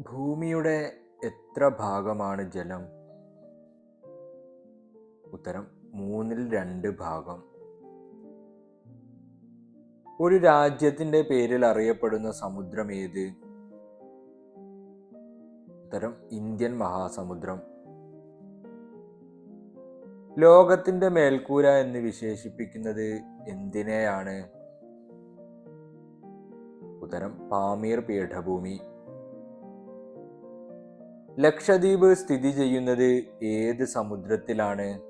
ഭൂമിയുടെ എത്ര ഭാഗമാണ് ജലം? ഉത്തരം മൂന്നിൽ രണ്ട് ഭാഗം. ഒരു രാജ്യത്തിന്റെ പേരിൽ അറിയപ്പെടുന്ന സമുദ്രം ഏത്? ഉത്തരം ഇന്ത്യൻ മഹാസമുദ്രം. ലോകത്തിന്റെ മേൽക്കൂര എന്ന് വിശേഷിപ്പിക്കുന്നത് എന്തിനെയാണ്? ഉത്തരം പാമീർ പീഠഭൂമി. ലക്ഷദ്വീപ് സ്ഥിതി ചെയ്യുന്നത് ഏത് സമുദ്രത്തിലാണ്?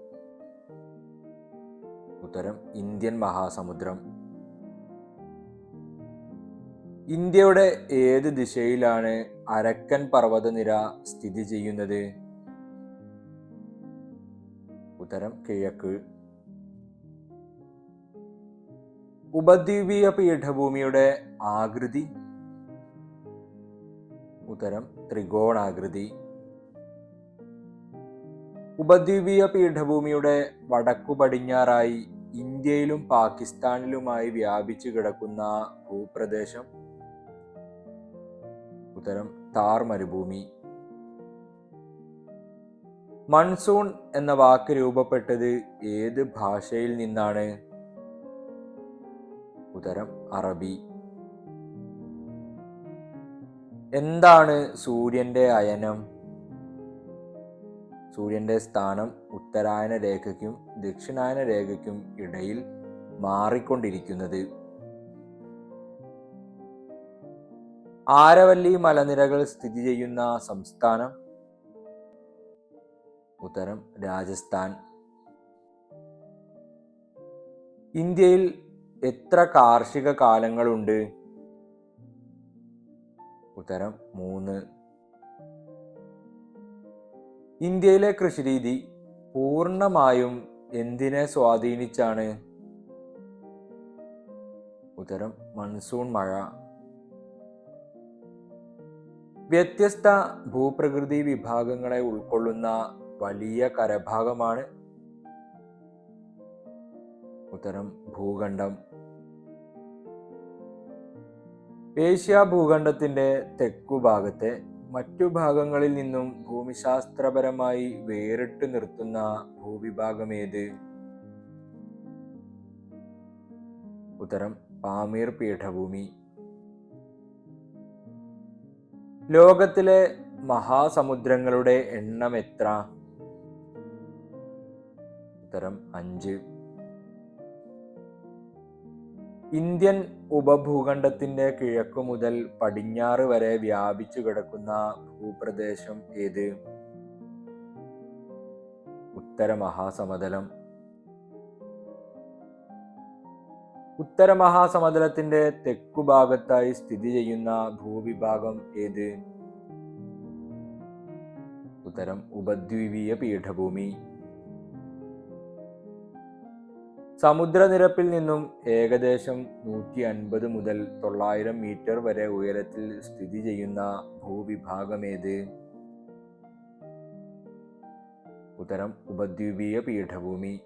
ഉത്തരം ഇന്ത്യൻ മഹാസമുദ്രം. ഇന്ത്യയുടെ ഏത് ദിശയിലാണ് അരക്കൻ പർവതനിര സ്ഥിതി ചെയ്യുന്നത്? ഉത്തരം കിഴക്ക്. ഉപദ്വീപീയ പീഠഭൂമിയുടെ ആകൃതി ഉത്തരം ത്രികോണാകൃതി. ഉപദ്വീപീയ പീഠഭൂമിയുടെ വടക്കു പടിഞ്ഞാറായി ഇന്ത്യയിലും പാകിസ്ഥാനിലുമായി വ്യാപിച്ചു കിടക്കുന്ന ഭൂപ്രദേശം. ഉത്തരം താർ മരുഭൂമി. മൺസൂൺ എന്ന വാക്ക് രൂപപ്പെട്ടത് ഏത് ഭാഷയിൽ നിന്നാണ്? ഉത്തരം അറബി. എന്താണ് സൂര്യന്റെ അയനം? സൂര്യന്റെ സ്ഥാനം ഉത്തരായന രേഖയ്ക്കും ദക്ഷിണായന രേഖയ്ക്കും ഇടയിൽ മാറിക്കൊണ്ടിരിക്കുന്നത്. ആരവല്ലി മലനിരകൾ സ്ഥിതി ചെയ്യുന്ന സംസ്ഥാനം? ഉത്തരം രാജസ്ഥാൻ. ഇന്ത്യയിൽ എത്ര കാർഷിക കാലങ്ങളുണ്ട്? ഉത്തരം മൂന്ന്. ഇന്ത്യയിലെ കൃഷിരീതി പൂർണമായും എന്തിനെ സ്വാധീനിച്ചാണ്? ഉത്തരം മൺസൂൺ മഴ. വ്യത്യസ്ത ഭൂപ്രകൃതി വിഭാഗങ്ങളെ ഉൾക്കൊള്ളുന്ന വലിയ കരഭാഗമാണ്. ഉത്തരം ഭൂഖണ്ഡം. ഏഷ്യ ഭൂഖണ്ഡത്തിന്റെ തെക്കു ഭാഗത്തെ മറ്റു ഭാഗങ്ങളിൽ നിന്നും ഭൂമിശാസ്ത്രപരമായി വേറിട്ട് നിർത്തുന്ന ഭൂവിഭാഗമേത്? ഉത്തരം പാമീർ പീഠഭൂമി. ലോകത്തിലെ മഹാസമുദ്രങ്ങളുടെ എണ്ണം എത്ര? ഉത്തരം അഞ്ച്. ഇന്ത്യൻ ഉപഭൂഖണ്ഡത്തിന്റെ കിഴക്കു മുതൽ പടിഞ്ഞാറ് വരെ വ്യാപിച്ചു കിടക്കുന്ന ഭൂപ്രദേശം ഏത്? ഉത്തര മഹാസമതലം. ഉത്തര മഹാസമതലത്തിന്റെ തെക്കു ഭാഗത്തായി സ്ഥിതി ചെയ്യുന്ന ഭൂവിഭാഗം ഏത്? ഉത്തരം ഉപദ്വീപീയ പീഠഭൂമി. സമുദ്രനിരപ്പിൽ നിന്നും ഏകദേശം നൂറ്റി അൻപത് മുതൽ തൊള്ളായിരം മീറ്റർ വരെ ഉയരത്തിൽ സ്ഥിതി ചെയ്യുന്ന ഭൂവിഭാഗമേത്? ഉത്തരം ഉപദ്വീപീയ പീഠഭൂമി.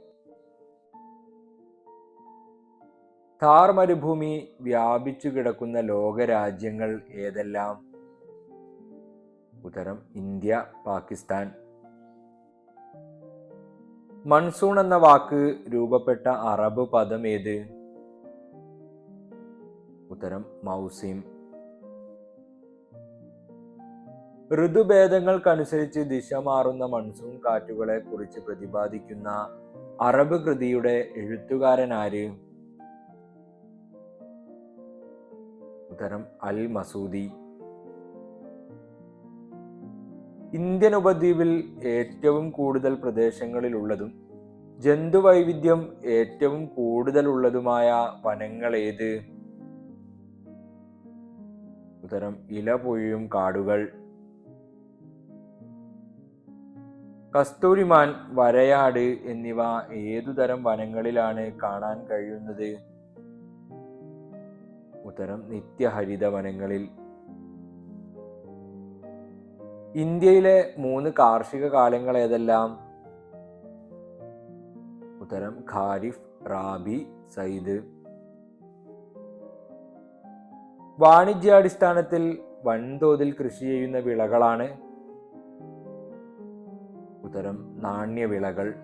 താർ മരുഭൂമി വ്യാപിച്ചു കിടക്കുന്ന ലോകരാജ്യങ്ങൾ ഏതെല്ലാം? ഉത്തരം ഇന്ത്യ പാകിസ്ഥാൻ. മൺസൂൺ എന്ന വാക്ക് രൂപപ്പെട്ട അറബ് പദം ഏത്? ഉത്തരം മൗസിം. ഋതുഭേദങ്ങൾക്കനുസരിച്ച് ദിശ മാറുന്ന മൺസൂൺ കാറ്റുകളെ കുറിച്ച് പ്രതിപാദിക്കുന്ന അറബ് കൃതിയുടെ എഴുത്തുകാരൻ ആര്? ഉത്തരം അൽ മസൂദി. ഇന്ത്യൻ ഉപദ്വീപിൽ ഏറ്റവും കൂടുതൽ പ്രദേശങ്ങളിലുള്ളതും ജന്തുവൈവിധ്യം ഏറ്റവും കൂടുതലുള്ളതുമായ വനങ്ങൾ ഏത്? ഉത്തരം ഇലപൊഴിയും കാടുകൾ. കസ്തൂരിമാൻ വരയാട് എന്നിവ ഏതുതരം വനങ്ങളിലാണ് കാണാൻ കഴിയുന്നത്? ഉത്തരം നിത്യഹരിത വനങ്ങളിൽ ഇന്ത്യയിലെ മൂന്ന് കാർഷിക കാലങ്ങൾ ഏതെല്ലാം? ഉത്തരം ഖാരിഫ് റാബി സയ്ദ്. വാണിജ്യാടിസ്ഥാനത്തിൽ വൻതോതിൽ കൃഷി ചെയ്യുന്ന വിളകളാണ്. ഉത്തരം നാണ്യവിളകൾ.